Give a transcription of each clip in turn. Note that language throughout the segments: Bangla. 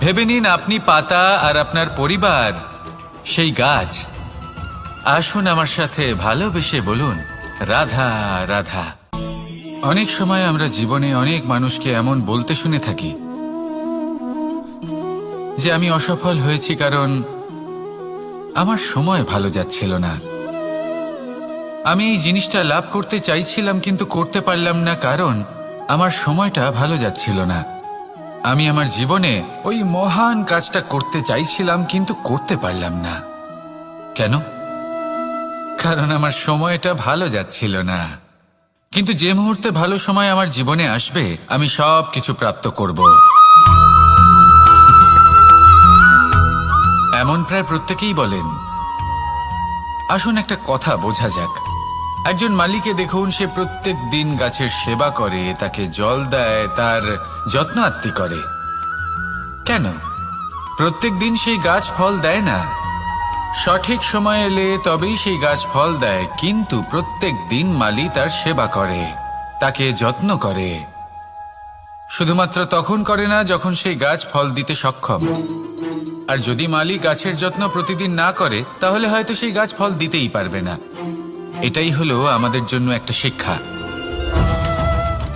ভেবে নিন আপনি পাতা আর আপনার পরিবার, সেই গাছ। আসুন আমার সাথে ভালোবেসে বলুন, রাধা রাধা। অনেক সময় আমরা জীবনে অনেক মানুষকে এমন বলতে শুনে থাকি যে আমি অসফল হয়েছি কারণ আমার সময় ভালো যাচ্ছিল না। আমি এই জিনিসটা লাভ করতে চাইছিলাম কিন্তু করতে পারলাম না কারণ আমার সময়টা ভালো যাচ্ছিল না। আমি আমার জীবনে ওই মহান কাজটা করতে চাইছিলাম, কিন্তু করতে পারলাম না। কেন? কারণ আমার সময়টা ভালো যাচ্ছিল না। কিন্তু যে মুহূর্তে ভালো সময় আমার জীবনে আসবে, আমি সব কিছু প্রাপ্ত করব। এমন প্রায় প্রত্যেকেই বলেন, আসুন একটা কথা বোঝা যাক। একজন মালিকে দেখুন, সে প্রত্যেক দিন গাছের সেবা করে, তাকে জল দেয়, তার যত্ন আত্মি করে। কেন? প্রত্যেক দিন সেই গাছ ফল দেয় না। সঠিক সময় এলে তবেই সেই গাছ ফল দেয়, কিন্তু প্রত্যেক দিন মালি তার সেবা করে, তাকে যত্ন করে। শুধুমাত্র তখন করে না, যখন সেই গাছ ফল দিতে সক্ষম। আর যদি মালি গাছের যত্ন প্রতিদিন না করে, তাহলে হয়তো সেই গাছ ফল দিতেই পারবে না। এটাই হলো আমাদের জন্য একটা শিক্ষা।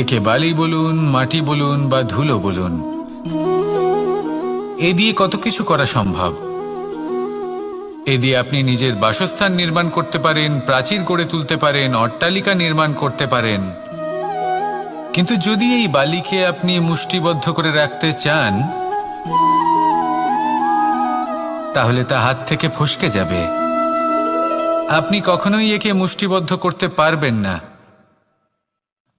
একে বালি বলুন, মাটি বলুন বা ধুলো বলুন। এ দিয়ে কত কিছু করা সম্ভব? এ দিয়ে আপনি নিজের বাসস্থান নির্মাণ করতে পারেন, প্রাচীর গড়ে তুলতে পারেন, অট্টালিকা নির্মাণ করতে পারেন। কিন্তু যদি এই বালিকে আপনি মুষ্টিবদ্ধ করে রাখতে চান, তাহলে তা হাত থেকে ফসকে যাবে। আপনি কখনোই একে মুষ্টিবদ্ধ করতে পারবেন না।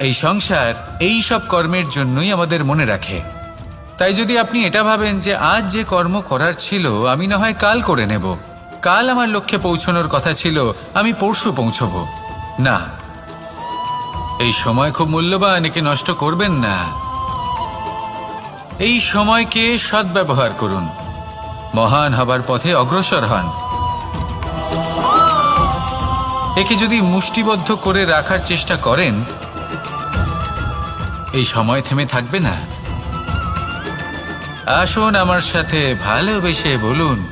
এই সংসার, এই সব কর্মের জন্যই আমাদের মনে রাখে। তাই যদি আপনি এটা ভাবেন যে আজ যে কর্ম করার ছিল, আমি না হয় কাল করে নেব। কাল আমার লক্ষ্যে পৌঁছানোর কথা ছিল, আমি পরশু পৌঁছব। না। এই সময় খুব মূল্যবান, একে নষ্ট করবেন না। এই সময়কে সদ্ব্যবহার করুন। মহান হবার পথে অগ্রসর হন। একে যদি মুষ্টিবদ্ধ করে রাখার চেষ্টা করেন এই সময় থেমে থাকবে না। আসুন আমার সাথে ভালোবেসে বলুন,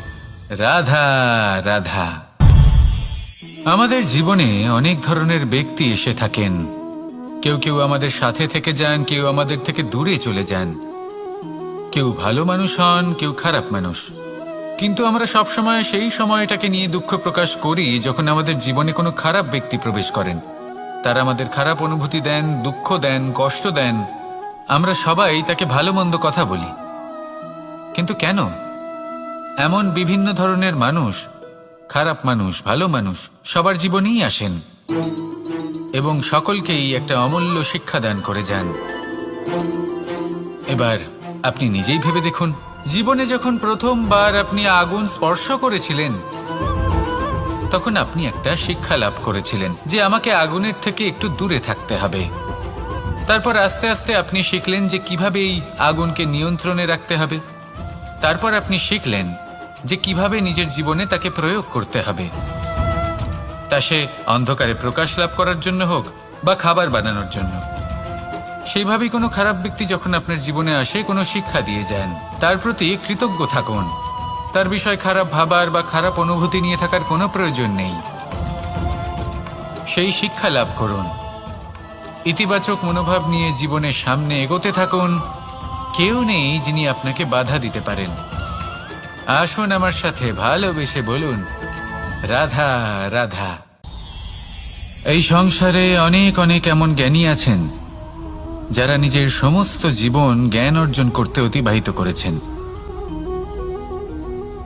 রাধা রাধা। আমাদের জীবনে অনেক ধরনের ব্যক্তি এসে থাকেন। কেউ কেউ আমাদের সাথে থেকে যান, কেউ আমাদের থেকে দূরে চলে যান। কেউ ভালো মানুষ হন, কেউ খারাপ মানুষ। কিন্তু আমরা সবসময় সেই সময়টাকে নিয়ে দুঃখ প্রকাশ করি যখন আমাদের জীবনে কোনো খারাপ ব্যক্তি প্রবেশ করেন। তারা আমাদের খারাপ অনুভূতি দেন, দুঃখ দেন, কষ্ট দেন। আমরা সবাই তাকে ভালো মন্দ কথা বলি। কিন্তু কেন? এমন বিভিন্ন ধরনের মানুষ, খারাপ মানুষ, ভালো মানুষ, সবার জীবনেই আসেন এবং সকলকেই একটা অমূল্য শিক্ষা দান করে যান। এবার আপনি নিজেই ভেবে দেখুন, জীবনে যখন প্রথমবার আপনি আগুন স্পর্শ করেছিলেন তখন আপনি একটা শিক্ষা লাভ করেছিলেন যে আমাকে আগুনের থেকে একটু দূরে থাকতে হবে। তারপর আস্তে আস্তে আপনি শিখলেন যে কীভাবে এই আগুনকে নিয়ন্ত্রণে রাখতে হবে। তারপর আপনি শিখলেন যে কীভাবে নিজের জীবনে তাকে প্রয়োগ করতে হবে। তা সে অন্ধকারে প্রকাশ লাভ করার জন্য হোক বা খাবার বানানোর জন্য। সেইভাবেই কোনো খারাপ ব্যক্তি যখন আপনার জীবনে আসে, কোনো শিক্ষা দিয়ে যান, তার প্রতি কৃতজ্ঞ থাকুন। তার বিষয় খারাপ ভাবার বা খারাপ অনুভূতি নিয়ে থাকার কোনো প্রয়োজন নেই। সেই শিক্ষা লাভ করুন। ইতিবাচক মনোভাব নিয়ে জীবনের সামনে এগোতে থাকুন। কেউ নেই যিনি আপনাকে বাধা দিতে পারেন। আসুন আমার সাথে ভালোবেসে বলুন, রাধা রাধা। এই সংসারে অনেক অনেক এমন জ্ঞানী আছেন, যারা নিজের সমস্ত জীবন জ্ঞান অর্জন করতে অতিবাহিত করেছেন।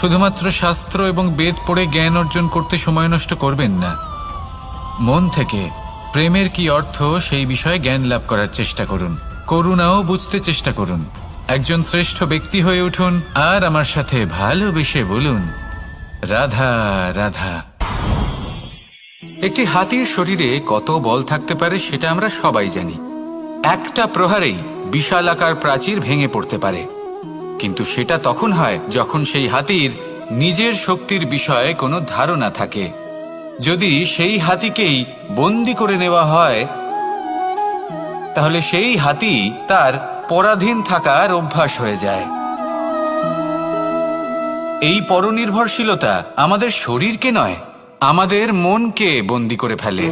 শুধুমাত্র শাস্ত্র এবং বেদ পড়ে জ্ঞান অর্জন করতে সময় নষ্ট করবেন না। মন থেকে প্রেমের কি অর্থ, সেই বিষয়ে জ্ঞান লাভ করার চেষ্টা করুন। করুণাও বুঝতে চেষ্টা করুন। একজন শ্রেষ্ঠ ব্যক্তি হয়ে উঠুন আর আমার সাথে ভালোবেসে বলুন, রাধা রাধা। একটি হাতির শরীরে কত বল থাকতে পারে সেটা আমরা সবাই জানি। একটা প্রহারেই বিশাল আকার প্রাচীর ভেঙে পড়তে পারে। কিন্তু সেটা তখন হয় যখন সেই হাতির নিজের শক্তির বিষয়ে কোনো ধারণা থাকে। যদি সেই হাতিকেই বন্দি করে নেওয়া হয়, তাহলে সেই হাতি তার পরাধীন থাকার অভ্যাস হয়ে যায়। এই পরনির্ভরশীলতা আমাদের শরীরকে নয়, আমাদের মনকে বন্দি করে ফেলে।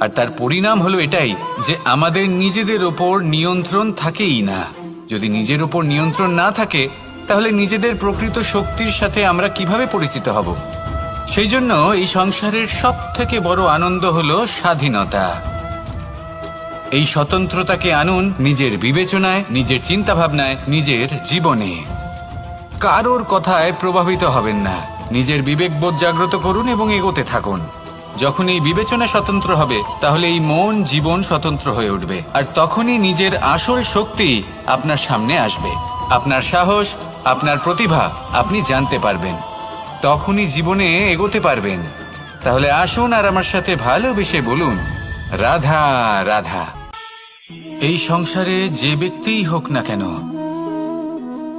আর তার পরিণাম হলো এটাই যে আমাদের নিজেদের ওপর নিয়ন্ত্রণ থাকেই না। যদি নিজের উপর নিয়ন্ত্রণ না থাকে, তাহলে নিজেদের প্রকৃত শক্তির সাথে আমরা কীভাবে পরিচিত হব? সেই জন্য এই সংসারের সব থেকে বড় আনন্দ হল স্বাধীনতা। এই স্বতন্ত্রতাকে আনুন নিজের বিবেচনায়, নিজের চিন্তাভাবনায়, নিজের জীবনে। কারোর কথায় প্রভাবিত হবেন না। নিজের বিবেকবোধ জাগ্রত করুন এবং এগোতে থাকুন। যখন এই বিবেচনা স্বতন্ত্র হবে, তাহলে এই মন জীবন স্বতন্ত্র হয়ে উঠবে। আর তখনই নিজের আসল শক্তি আপনার সামনে আসবে। আপনার সাহস, আপনার প্রতিভা আপনি জানতে পারবেন। তখনই জীবনে এগোতে পারবেন। তাহলে আসুন আর আমার সাথে ভালোবেসে বলুন, রাধা রাধা। এই সংসারে যে ব্যক্তিই হোক না কেন,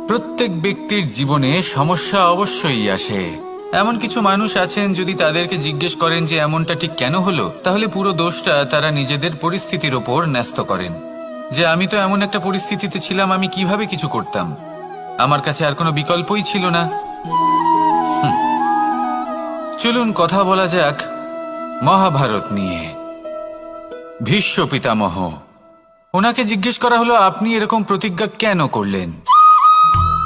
প্রত্যেক ব্যক্তির জীবনে সমস্যা অবশ্যই আসে। এমন কিছু মানুষ আছেন যদি তাদেরকে জিজ্ঞেস করেন যে এমনটা ঠিক কেন হলো, তাহলে পুরো দোষটা তারা নিজেদের পরিস্থিতির ওপর ন্যস্ত করেন। যে আমি তো এমন একটা পরিস্থিতিতে ছিলাম, আমি কীভাবে কিছু করতাম? আমার কাছে আর কোনো বিকল্পই ছিল না। চলুন কথা বলা যাক মহাভারত নিয়ে। ভীষ্ম পিতামহ, ওনাকে জিজ্ঞেস করা হলো, আপনি এরকম প্রতিজ্ঞা কেন করলেন?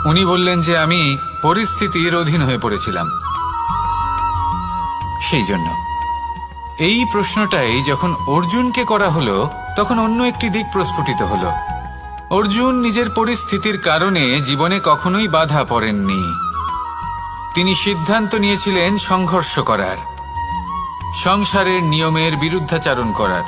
উনি বললেন যে আমি পরিস্থিতির অধীন হয়ে পড়েছিলাম। সেই জন্য। এই প্রশ্নটাই যখন অর্জুনকে করা হলো, তখন অন্য একটি দিক প্রস্ফুটিত হলো। অর্জুন নিজের পরিস্থিতির কারণে জীবনে কখনোই বাধা পড়েননি। তিনি সিদ্ধান্ত নিয়েছিলেন সংঘর্ষ করার, সংসারের নিয়মের বিরুদ্ধাচারণ করার।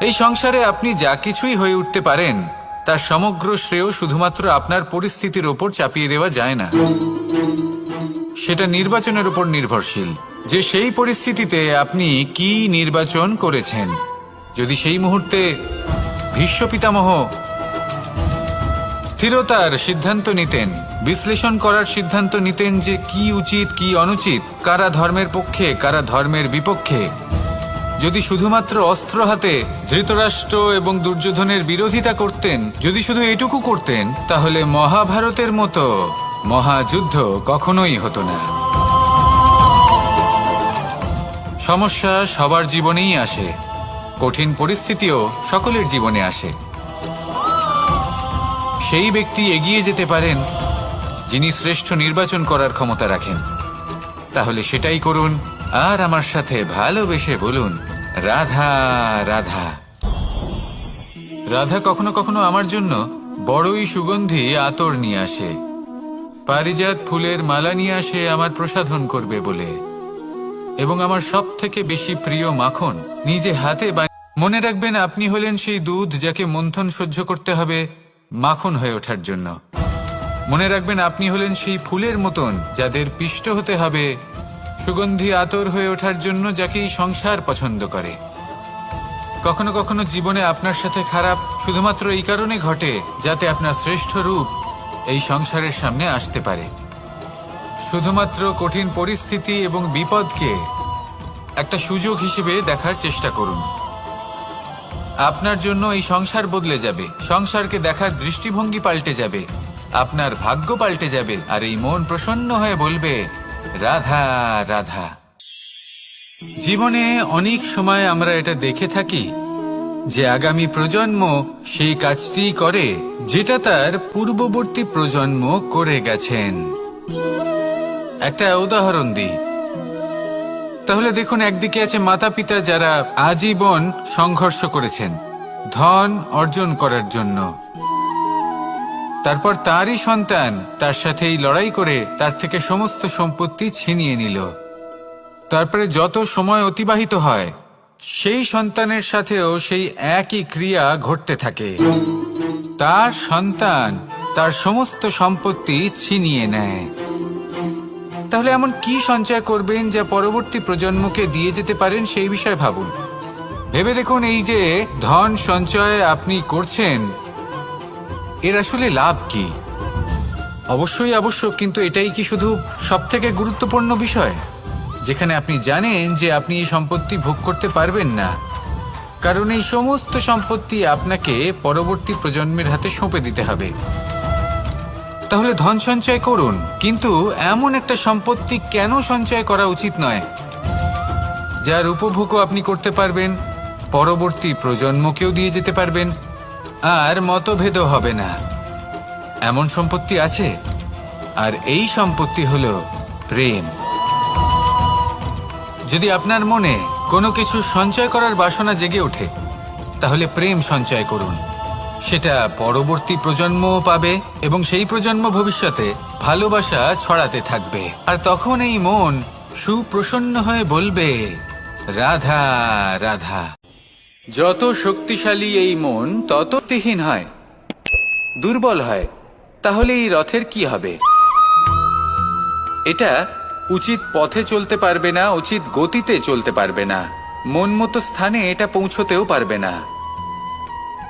এই সংসারে আপনি যা কিছুই হয়ে উঠতে পারেন তার সমগ্র শ্রেয় শুধুমাত্র আপনার পরিস্থিতির ওপর চাপিয়ে দেওয়া যায় না। সেটা নির্বাচনের উপর নির্ভরশীল। যে সেই পরিস্থিতিতে আপনি কি নির্বাচন করেছেন? যদি সেই মুহূর্তে ভীষ্ম পিতামহ স্থিরতার সিদ্ধান্ত নিতেন, বিশ্লেষণ করার সিদ্ধান্ত নিতেন যে কি উচিত, কি অনুচিত, কারা ধর্মের পক্ষে, কারা ধর্মের বিপক্ষে, যদি শুধুমাত্র অস্ত্র হাতে ধৃতরাষ্ট্র এবং দুর্যোধনের বিরোধিতা করতেন, যদি শুধু এটুকু করতেন, তাহলে মহাভারতের মতো মহাযুদ্ধ কখনোই হতো না। সমস্যা সবার জীবনেই আসে। কঠিন পরিস্থিতিও সকলের জীবনে আসে। সেই ব্যক্তি এগিয়ে যেতে পারেন, যিনি শ্রেষ্ঠ নির্বাচন করার ক্ষমতা রাখেন। তাহলে সেটাই করুন, আর আমার সাথে ভালোবেসে বলুন, রাধা রাধা। রাধা কখনো কখনো আমার জন্য বড়ই সুগন্ধি আতর নিয়ে আসে। পারিজাত ফুলের মালা নিয়ে আসে, আমার প্রসাধন করবে বলে। এবং আমার সব থেকে বেশি প্রিয় মাখন, নিজে হাতে মনে রাখবেন, আপনি হলেন সেই দুধ যাকে মন্থন সহ্য করতে হবে মাখন হয়ে ওঠার জন্য। মনে রাখবেন, আপনি হলেন সেই ফুলের মতন যাদের পিষ্ট হতে হবে সুগন্ধি আতর হয়ে ওঠার জন্য যাকে সংসার পছন্দ করে। কখনো কখনো জীবনে আপনার সাথে খারাপ শুধুমাত্র এই কারণে ঘটে যাতে আপনার শ্রেষ্ঠ রূপ এই সংসারের সামনে আসতে পারে। শুধুমাত্র কঠিন পরিস্থিতি এবং বিপদকে একটা সুযোগ হিসেবে দেখার চেষ্টা করুন। আপনার জন্য এই সংসার বদলে যাবে। সংসারকে দেখার দৃষ্টিভঙ্গি পাল্টে যাবে। আপনার ভাগ্য পাল্টে যাবে। আর এই মন প্রসন্ন হয়ে বলবে, রাধা রাধা। জীবনে অনেক সময় আমরা এটা দেখে থাকি যে আগামী প্রজন্ম সেই কাজটি করে যেটা তার পূর্ববর্তী প্রজন্ম করে গেছেন। একটা উদাহরণ দিই। তাহলে দেখুন, একদিকে আছে মাতা পিতা যারা আজীবন সংঘর্ষ করেছেন, ধন অর্জন করার জন্য। তারপর তারই সন্তান তার সাথে এই লড়াই করে তার থেকে সমস্ত সম্পত্তি ছিনিয়ে নিল। তারপরে যত সময় অতিবাহিত হয়, সেই সন্তানের সাথেও সেই একই ক্রিয়া ঘটতে থাকে। তার সন্তান তার সমস্ত সম্পত্তি ছিনিয়ে নেয়। তাহলে এমন কি সঞ্চয় করবেন যা পরবর্তী প্রজন্মকে দিয়ে যেতে পারেন সেই বিষয়ে ভাবুন। ভেবে দেখুন এই যে ধন সঞ্চয় আপনি করছেন, এর আসলে লাভ কি? অবশ্যই আবশ্যক, কিন্তু এটাই কি শুধু সব থেকে গুরুত্বপূর্ণ বিষয়? যেখানে আপনি জানেন যে আপনি এই সম্পত্তি ভোগ করতে পারবেন না। কারণ এই সমস্ত সম্পত্তি আপনাকে পরবর্তী প্রজন্মের হাতে সঁপে দিতে হবে। তাহলে ধন সঞ্চয় করুন। কিন্তু এমন একটা সম্পত্তি কেন সঞ্চয় করা উচিত নয়? যার উপভোগও আপনি করতে পারবেন, পরবর্তী প্রজন্মকেও দিয়ে যেতে পারবেন, আর মতভেদও হবে না। এমন সম্পত্তি আছে? আর এই সম্পত্তি হল প্রেম। যদি আপনার মনে কোনো কিছু সঞ্চয় করার বাসনা জেগে ওঠে, তাহলে প্রেম সঞ্চয় করুন। সেটা পরবর্তী প্রজন্মও পাবে এবং সেই প্রজন্ম ভবিষ্যতে ভালোবাসা ছড়াতে থাকবে। আর তখন এই মন সুপ্রসন্ন হয়ে বলবে, রাধা রাধা। যত শক্তিশালী এই মন, তত তিহীন হয়, দুর্বল হয়। তাহলে এই রথের কি হবে? এটা উচিত পথে চলতে পারবে না, উচিত গতিতে চলতে পারবে না। মন মতো স্থানে এটা পৌঁছতেও পারবে না।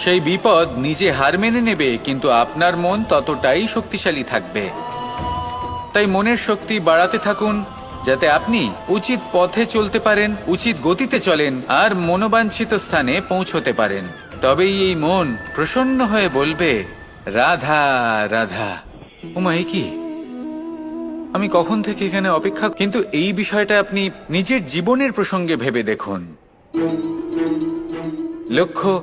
সেই বিপদ নিজে হার মেনে নেবে, কিন্তু আপনার মন ততটাই শক্তিশালী থাকবে। তাই মনের শক্তি বাড়াতে থাকুন, যাতে আপনি উচিত পথে চলতে পারেন, উচিত গতিতে চলেন, আর মনোবাঞ্ছিত স্থানে পৌঁছতে পারেন। তবেই এই মন প্রসন্ন হয়ে বলবে, রাধা রাধা। উমা, এ কি? আমি কখন থেকে এখানে অপেক্ষা, কিন্তু এই বিষয়টা আপনি নিজের জীবনের প্রসঙ্গে ভেবে দেখুন। লক্ষ্য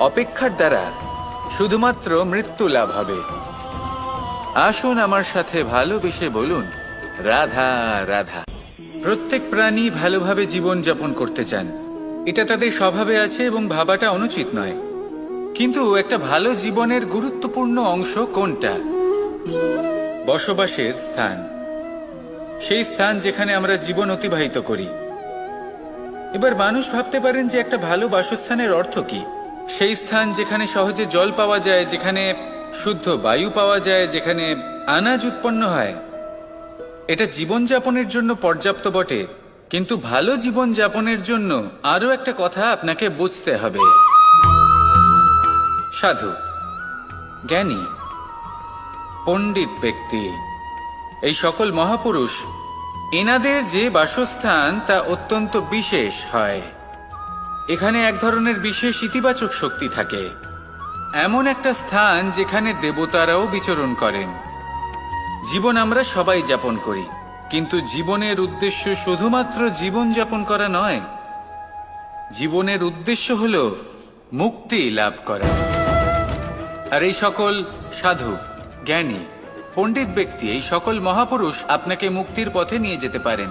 অপেক্ষার দ্বারা শুধুমাত্র মৃত্যু লাভ হবে। আসুন আমার সাথে ভালোবেসে বলুন, রাধা রাধা। প্রত্যেক প্রাণী ভালোভাবে জীবন যাপন করতে চান। এটা তাদের স্বভাবে আছে এবং ভাবাটা অনুচিত নয়। কিন্তু একটা ভালো জীবনের গুরুত্বপূর্ণ অংশ কোনটা? বসবাসের স্থান। সেই স্থান যেখানে আমরা জীবন অতিবাহিত করি। এবার মানুষ ভাবতে পারেন যে একটা ভালো বাসস্থানের অর্থ কি। সেই স্থান যেখানে সহজে জল পাওয়া যায়, যেখানে শুদ্ধ বায়ু পাওয়া যায়, যেখানে আনাজ উৎপন্ন হয়। এটা জীবনযাপনের জন্য পর্যাপ্ত বটে, কিন্তু ভালো জীবন যাপনের জন্য আরও একটা কথা আপনাকে বুঝতে হবে। সাধু, জ্ঞানী, পণ্ডিত ব্যক্তি, এই সকল মহাপুরুষ, এনাদের যে বাসস্থান তা অত্যন্ত বিশেষ হয়। এখানে এক ধরনের বিশেষ ইতিবাচক শক্তি থাকে। এমন একটা স্থান যেখানে দেবতারাও বিচরণ করেন। জীবন আমরা সবাই যাপন করি, কিন্তু জীবনের উদ্দেশ্য শুধুমাত্র জীবন যাপন করা নয়, জীবনের উদ্দেশ্য হল মুক্তি লাভ করা। আর এই সকল সাধু, জ্ঞানী, পণ্ডিত ব্যক্তি, এই সকল মহাপুরুষ আপনাকে মুক্তির পথে নিয়ে যেতে পারেন।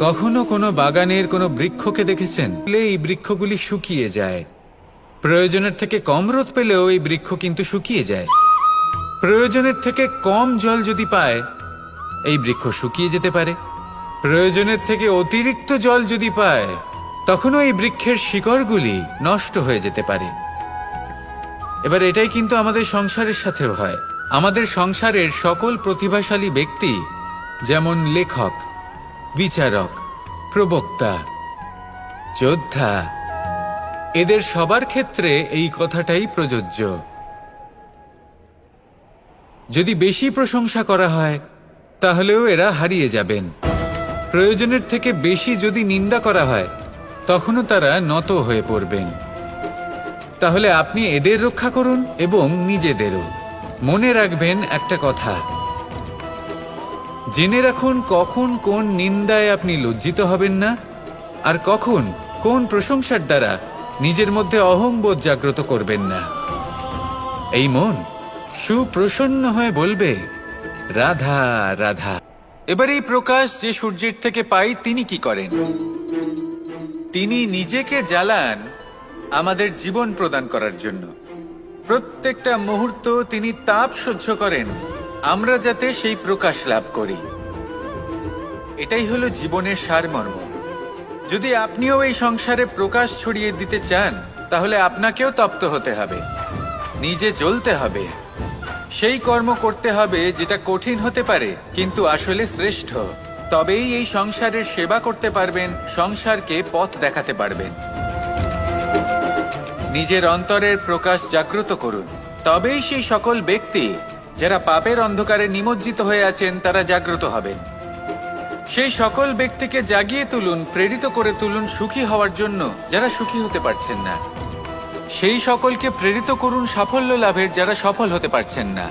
কখনো কোনো বাগানের কোনো বৃক্ষকে দেখেছেন? এই বৃক্ষগুলি শুকিয়ে যায়। প্রয়োজনের থেকে কম রোদ পেলেও এই বৃক্ষ কিন্তু শুকিয়ে যায়। প্রয়োজনের থেকে কম জল যদি পায়, এই বৃক্ষ শুকিয়ে যেতে পারে। প্রয়োজনের থেকে অতিরিক্ত জল যদি পায়, তখনও এই বৃক্ষের শিকড়গুলি নষ্ট হয়ে যেতে পারে। এবার এটাই কিন্তু আমাদের সংসারের সাথেও হয়। আমাদের সংসারের সকল প্রতিভাশালী ব্যক্তি, যেমন লেখক বিচারক, প্রবক্তা, যোদ্ধা, এদের সবার ক্ষেত্রে এই কথাটাই প্রযোজ্য। যদি বেশি প্রশংসা করা হয়, তাহলেও এরা হারিয়ে যাবেন। প্রয়োজনের থেকে বেশি যদি নিন্দা করা হয়, তখনও তারা নত হয়ে পড়বেন। তাহলে আপনি এদের রক্ষা করুন এবং নিজেদেরও। মনে রাখবেন একটা কথা জেনে রাখুন কখন কোন নিন্দায় আপনি লজ্জিত হবেন না, আর কখন কোন প্রশংসার দ্বারা নিজের মধ্যে অহংবোধ জাগ্রত করবেন না। এই মন সুপ্রসন্ন হয়ে বলবে, রাধা রাধা। এবার এই প্রকাশ যে সূর্যের থেকে পাই, তিনি কি করেন? তিনি নিজেকে জ্বালান আমাদের জীবন প্রদান করার জন্য। প্রত্যেকটা মুহূর্ত তিনি তাপ সহ্য করেন। আমরা যাতে সেই প্রকাশ লাভ করি। এটাই হলো জীবনের সারমর্ম। যদি আপনিও এই সংসারে প্রকাশ ছড়িয়ে দিতে চান, তাহলে আপনাকেও তপ্ত হতে হবে। নিজে জ্বলতে হবে। সেই কর্ম করতে হবে যেটা কঠিন হতে পারে, কিন্তু আসলে শ্রেষ্ঠ। তবেই এই সংসারের সেবা করতে পারবেন, সংসারকে পথ দেখাতে পারবেন। নিজের অন্তরের প্রকাশ জাগ্রত করুন। তবেই সেই সকল ব্যক্তি যারা পাপের অন্ধকারে নিমজ্জিত হয়ে আছেন, তারা জাগ্রত হবেন। সেই সকল ব্যক্তিকে জাগিয়ে তুলুন, প্রেরিত করে তুলুন সুখী হওয়ার জন্য, যারা সুখী হতে পারছেন না। সেই সকলকে প্রেরিত করুন সাফল্য লাভের, যারা সফল হতে পারছেন না।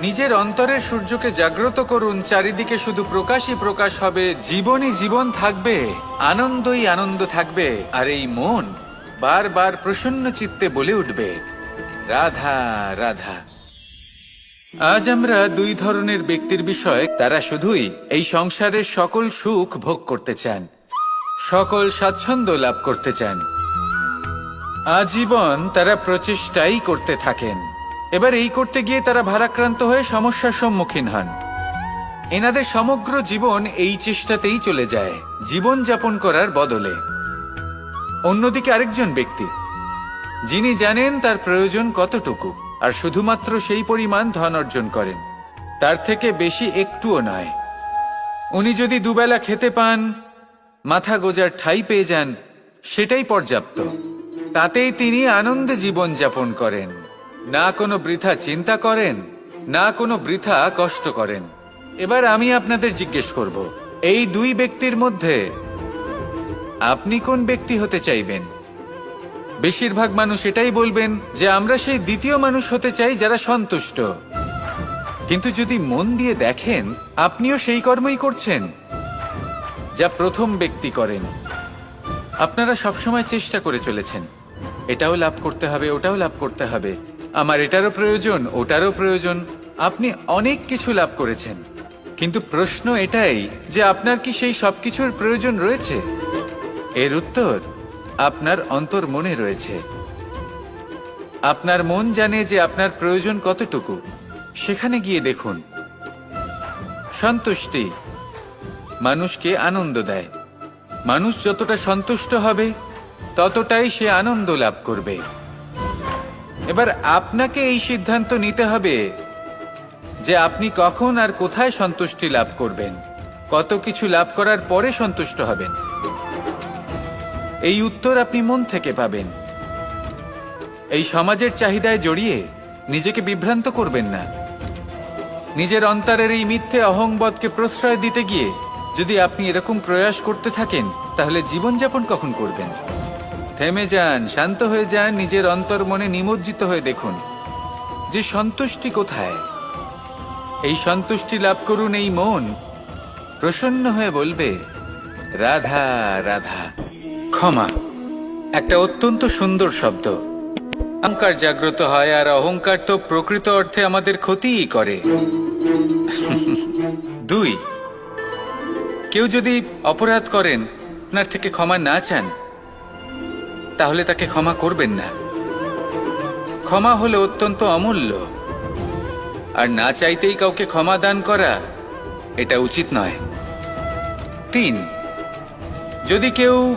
নিজের অন্তরের সূর্যকে জাগ্রত করুন, চারিদিকে শুধু প্রকাশই প্রকাশ হবে, জীবনই জীবন থাকবে, আনন্দই আনন্দ থাকবে, আর এই মন বারবার প্রসন্ন চিত্তে বলে উঠবে। রাধা রাধা। আজ আমরা দুই ধরনের ব্যক্তির বিষয়ে, তারা শুধুই এই সংসারের সকল সুখ ভোগ করতে চান, সকল স্বাচ্ছন্দ্য লাভ করতে চান। আজীবন তারা প্রচেষ্টাই করতে থাকেন। এবার এই করতে গিয়ে তারা ভারাক্রান্ত হয়ে সমস্যার সম্মুখীন হন। এনাদের সমগ্র জীবন এই চেষ্টাতেই চলে যায়, জীবন যাপন করার বদলে। অন্যদিকে আরেকজন ব্যক্তি, যিনি জানেন তার প্রয়োজন কতটুকু। আর শুধুমাত্র সেই পরিমাণ ধন অর্জন করেন। তার থেকে বেশি একটুও নয়। উনি যদি দুবেলা খেতে পান, মাথা গোজার ঠাই পেয়ে যান, সেটাই পর্যাপ্ত। তাতেই তিনি আনন্দে জীবন যাপন করেন। না কোনো বৃথা চিন্তা করেন, না কোনো বৃথা কষ্ট করেন। এবার আমি আপনাদের জিজ্ঞেস করব, এই দুই ব্যক্তির মধ্যে আপনি কোন ব্যক্তি হতে চাইবেন? বেশিরভাগ মানুষ এটাই বলবেন যে আমরা সেই দ্বিতীয় মানুষ হতে চাই যারা সন্তুষ্ট। কিন্তু যদি মন দিয়ে দেখেন, আপনিও সেই কর্মই করছেন, যা প্রথম ব্যক্তি করেন। আপনারা সবসময় চেষ্টা করে চলেছেন। এটাও লাভ করতে হবে, ওটাও লাভ করতে হবে। আমার এটারও প্রয়োজন, ওটারও প্রয়োজন, আপনি অনেক কিছু লাভ করেছেন। কিন্তু প্রশ্ন এটাই যে আপনার কি সেই সবকিছুর প্রয়োজন রয়েছে? এর উত্তর আপনার অন্তর মনে রয়েছে। আপনার মন জানে যে আপনার প্রয়োজন কতটুকু। সেখানে গিয়ে দেখুন। সন্তুষ্টি। মানুষকে আনন্দ দেয়। মানুষ যতটা সন্তুষ্ট হবে, ততটাই সে আনন্দ লাভ করবে। এবার আপনাকে এই সিদ্ধান্ত নিতে হবে যে আপনি কখন আর কোথায় সন্তুষ্টি লাভ করবেন। কত কিছু লাভ করার পরে সন্তুষ্ট হবেন। এই উত্তর আপনি মন থেকে পাবেন। এই সমাজের চাহিদায় জড়িয়ে নিজেকে বিভ্রান্ত করবেন না। নিজের অন্তরের এই মিথ্যে অহংবদকে প্রশ্রয় দিতে গিয়ে যদি আপনি এরকম প্রয়াস করতে থাকেন, তাহলে জীবনযাপন কখন করবেন? থেমে যান, শান্ত হয়ে যান, নিজের অন্তর মনে নিমজ্জিত হয়ে দেখুন যে সন্তুষ্টি কোথায়। এই সন্তুষ্টি লাভ করুন এই মন, প্রসন্ন হয়ে বলবে, রাধা রাধা। ক্ষমা। একটা অত্যন্ত সুন্দর শব্দ। অহংকার জাগ্রত হয় আর অহংকার তো প্রকৃত অর্থে আমাদের ক্ষতিই করে। দুই, কেউ যদি অপরাধ করেন, আপনার থেকে ক্ষমা না চান, তাহলে তাকে ক্ষমা করবেন না। ক্ষমা হলো অত্যন্ত অমূল্য। আর না চাইতেই কাউকে ক্ষমা দান করা, এটা উচিত নয়। তিন, যদি কেউ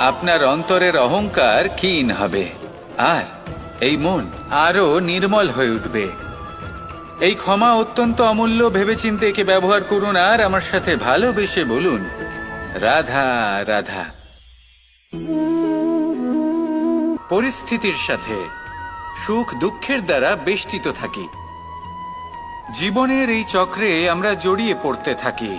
আপনার অন্তরের অহংকার ক্ষীণ হবে। আর এই মন আরও নির্মল হয়ে উঠবে। এই ক্ষমা অত্যন্ত অমূল্য, ভেবেচিন্তে একে ব্যবহার করুন আর আমার সাথে ভালোবেসে বলুন, রাধা রাধা। পরিস্থিতির সাথে সুখ দুঃখের দ্বারা বেষ্টিত থাকি। জীবনের এই চক্রে আমরা জড়িয়ে পড়তে থাকি।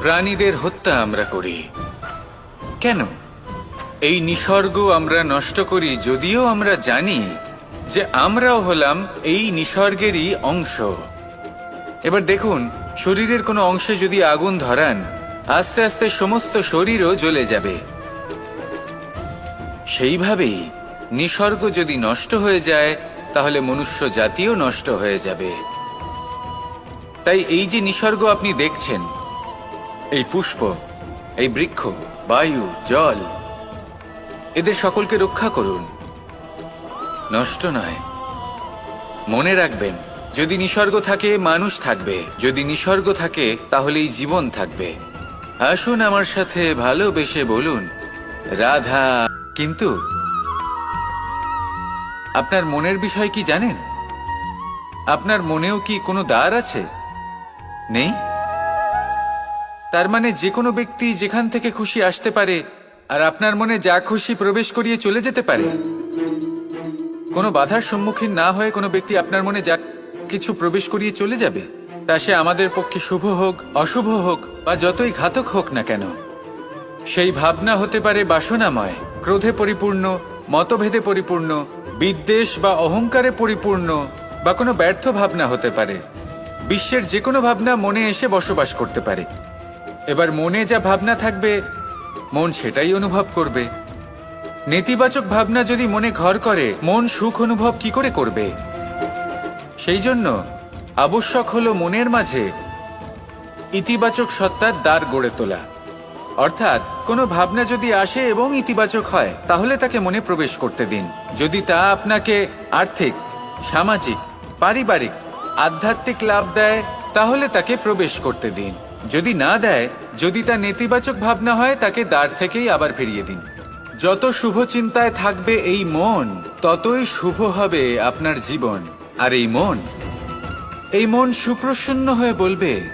প্রাণীদের হত্যা আমরা করি। কেন? এই নিসর্গ আমরা নষ্ট করি যদিও আমরা জানি যে আমরাও হলাম এই নিসর্গেরই অংশ। এবার দেখুন, শরীরের কোনো অংশে যদি আগুন ধরান, আস্তে আস্তে সমস্ত শরীরও জ্বলে যাবে। সেইভাবেই নিসর্গ যদি নষ্ট হয়ে যায়, তাহলে মনুষ্য জাতিও নষ্ট হয়ে যাবে। তাই এই যে নিসর্গ আপনি দেখছেন এই পুষ্প, এই বৃক্ষ, বায়ু, জল, এদের সকলকে রক্ষা করুন। নষ্ট নয়। মনে রাখবেন, যদি নিসর্গ থাকে, মানুষ থাকবে। যদি নিসর্গ থাকে তাহলে এই জীবন থাকবে। আসুন আমার সাথে ভালোবেসে বলুন, রাধা, কিন্তু আপনার মনের বিষয় কি জানেন? আপনার মনেও কি কোনো দ্বার আছে? নেই? তার মানে যে কোনো ব্যক্তি যেখান থেকে খুশি আসতে পারে, আর আপনার মনে যা খুশি প্রবেশ করিয়ে চলে যেতে পারে। কোনো বাধার সম্মুখীন না হয়ে কোনো ব্যক্তি আপনার মনে যা কিছু প্রবেশ করিয়ে চলে যাবে, তা সে আমাদের পক্ষে শুভ হোক, অশুভ হোক, বা যতই ঘাতক হোক না কেন। সেই ভাবনা হতে পারে বাসনাময়, ক্রোধে পরিপূর্ণ, মতভেদে পরিপূর্ণ, বিদ্বেষ বা অহংকারে পরিপূর্ণ, বা কোনো ব্যর্থ ভাবনা হতে পারে। বিশ্বের যে কোনো ভাবনা মনে এসে বসবাস করতে পারে। এবার মনে যা ভাবনা থাকবে, মন সেটাই অনুভব করবে। নেতিবাচক ভাবনা যদি মনে ঘর করে, মন সুখ অনুভব কি করে করবে? সেই জন্য আবশ্যক হলো মনের মাঝে ইতিবাচক সত্তার দ্বার গড়ে তোলা। অর্থাৎ কোনো ভাবনা যদি আসে এবং ইতিবাচক হয়, তাহলে তাকে মনে প্রবেশ করতে দিন। যদি তা আপনাকে আর্থিক, সামাজিক, পারিবারিক, আধ্যাত্মিক লাভ দেয়, তাহলে তাকে প্রবেশ করতে দিন। যদি না দেয়, যদি তা নেতিবাচক ভাবনা হয়, তাকে দ্বার থেকেই আবার ফিরিয়ে দিন। যত শুভ চিন্তায় থাকবে এই মন, ততই শুভ হবে আপনার জীবন। আর এই মন এই মন সুপ্রসন্ন হয়ে বলবে